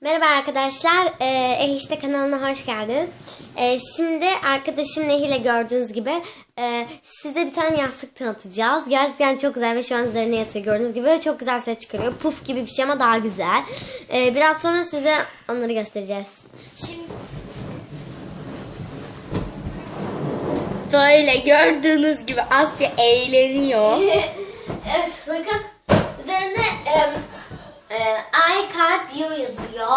Merhaba arkadaşlar, ee, kanalına hoş geldiniz. Ee, şimdi arkadaşım Nehir'le gördüğünüz gibi e, size bir tane yastık tanıtacağız. Gerçekten çok güzel ve şu an üzerine yatıyor gördüğünüz gibi. Çok güzel ses çıkarıyor. Puf gibi bir şey ama daha güzel. Ee, biraz sonra size onları göstereceğiz. Şimdi böyle gördüğünüz gibi Asya eğleniyor. evet bakın üzerinde e, e, You yazıyor.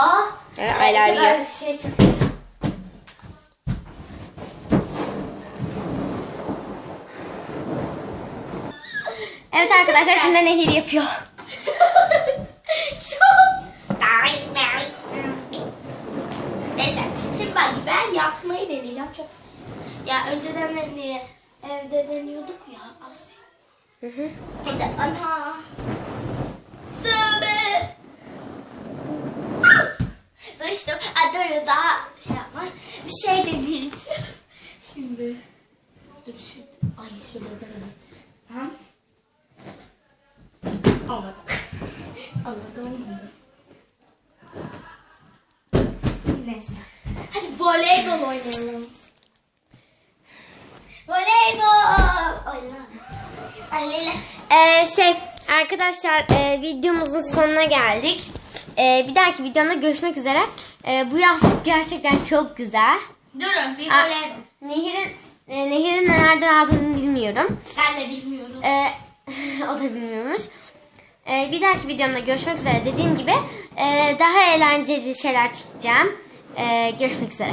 Evet, I love you. böyle bir şey çok Evet arkadaşlar şimdi Nehir yapıyor. Çok. Neyse şimdi bak ben yatmayı deneyeceğim çok sev- Ya önceden hani evde deniyorduk ya Asya. Hı hı. Şimdi ana. Aa, dur daha şey yapma. Bir şey deneyeceğim. Şimdi. Dur şurada. Ay şurada denedim. Ha? Olmadı. Olmadı olmadı. Neyse. Hadi voleybol oynayalım. Voleybol. Oynayalım. Ay, Ee, şey arkadaşlar e, videomuzun sonuna geldik. Ee, bir dahaki videomda görüşmek üzere. Ee, bu yastık gerçekten çok güzel. Durun bir Aa, voleybol. Nehir'in e, Nehir'in nereden aldığını bilmiyorum. Ben de bilmiyorum. Ee, o da bilmiyormuş. Ee, bir dahaki videomda görüşmek üzere. Dediğim gibi e, daha eğlenceli şeyler çekeceğim. Ee, görüşmek üzere.